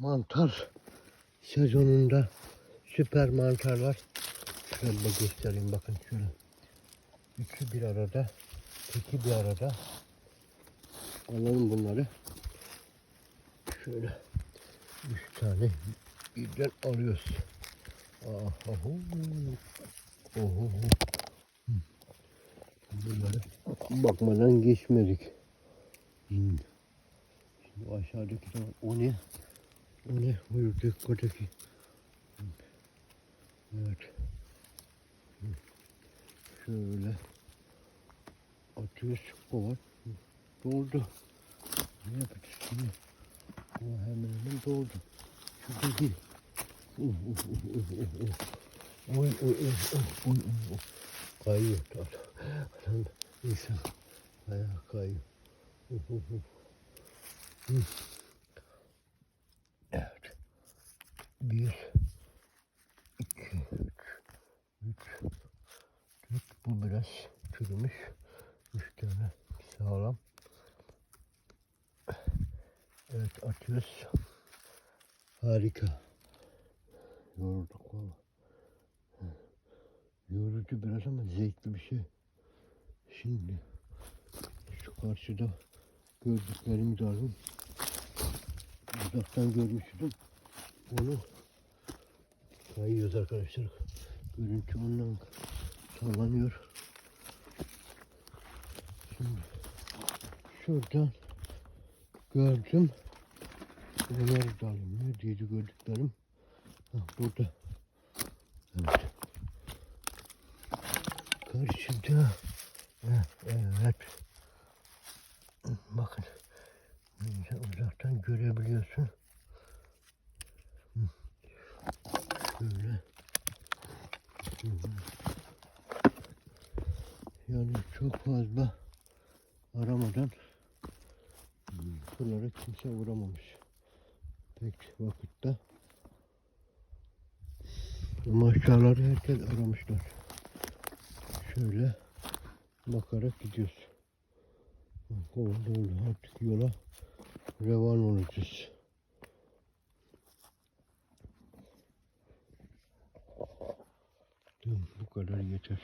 mantar sezonunda süper mantarlar. Şöyle göstereyim bakın şöyle. Üçü bir arada, iki bir arada. Alalım bunları. Şöyle üç tane birden alıyoruz. Aha, oho. Bunları bakmadan geçmedik. Şimdi aşağıdaki o ne? O ne? Buyur dikkatteki. Evet. Şöyle atıyoruz kova. Doldu. Ne yapacağız şimdi? O hemen hemen doldu. Şuradaki. Uh, uh, uh, uh, uh, uh. Oy oy oy oy oy oy. Kayıyor. Adam insan ayağı kayıyor. Uh, uh, uh. Hı. Evet. Bir, iki, üç, üç, dört. Bu biraz çürümüş. Üç tane sağlam. Evet atıyoruz. Harika. Yorulduk valla. Yorucu biraz ama zevkli bir şey. Şimdi şu karşıda gördüklerimi de alayım. Uzaktan görmüştüm. Onu kayıyoruz arkadaşlar. Görüntü ondan sallanıyor. Şimdi şuradan gördüm. Onları da alayım. Neredeydi gördüklerim? Ha, burada. Evet. Karşıda. Ha, evet. Bakın. Uzaktan görebiliyorsun. Hı. Şöyle. Yani çok fazla aramadan buralara kimse uğramamış. Pek vakitte. Ama aşağıları herkes aramışlar. Şöyle bakarak gidiyoruz. Oldu oldu artık yola revan olacağız. Bu kadar yeter.